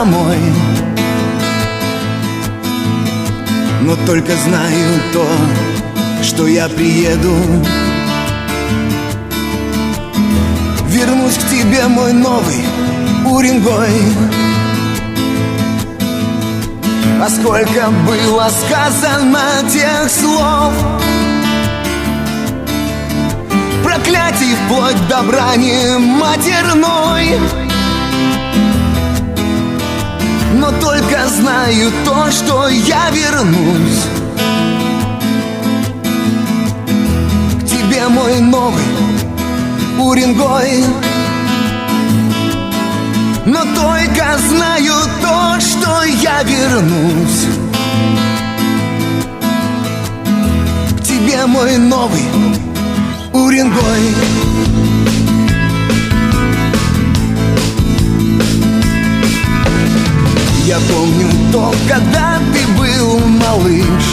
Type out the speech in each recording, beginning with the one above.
домой. Но только знаю то, что я приеду. Вернусь к тебе, мой новый Уренгой. А сколько было сказано тех слов? Проклятий вплоть до брани матерной Но только знаю то, что я вернусь. К тебе, мой новый Уренгой. Но только знаю то, что я вернусь. К тебе, мой новый Уренгой Я помню то, когда ты был малыш.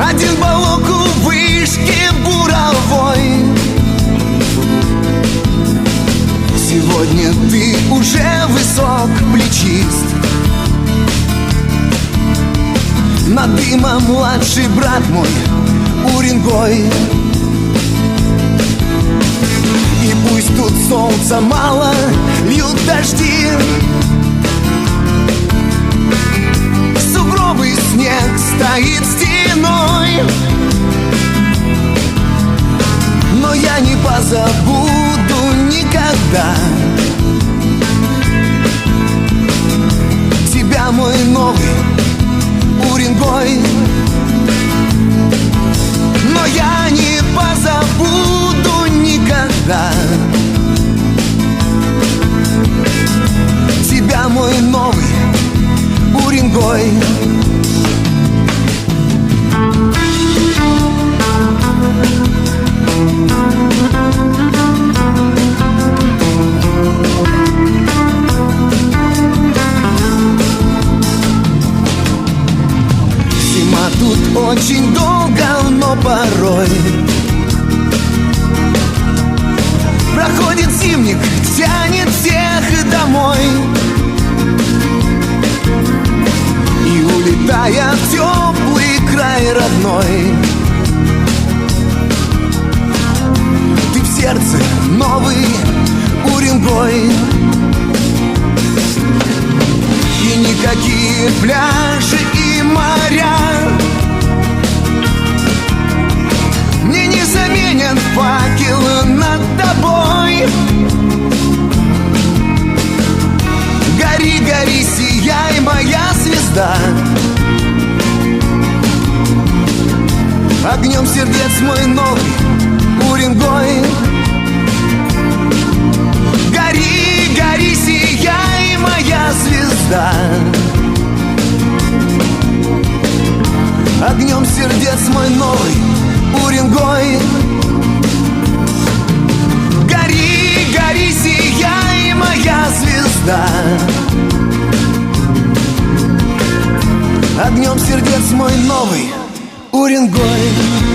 Один балок у вышки буровой. Сегодня ты уже высок плечист Над дымом младший брат мой Уренгой. И пусть тут солнца мало, дожди. Сугробы снег стоит стеной. Но я не позабуду никогда очень долго, но порой Проходит зимник, тянет всех домой. И улетая в теплый край родной. Ты в сердце новый Уренгой. И никакие пляжи Огнем сердец мой новый Уренгой. Гори, гори, сияй, моя звезда. Огнем сердец мой новый Уренгой. Гори, гори, сияй, моя звезда. Огнем сердец мой новый Уренгой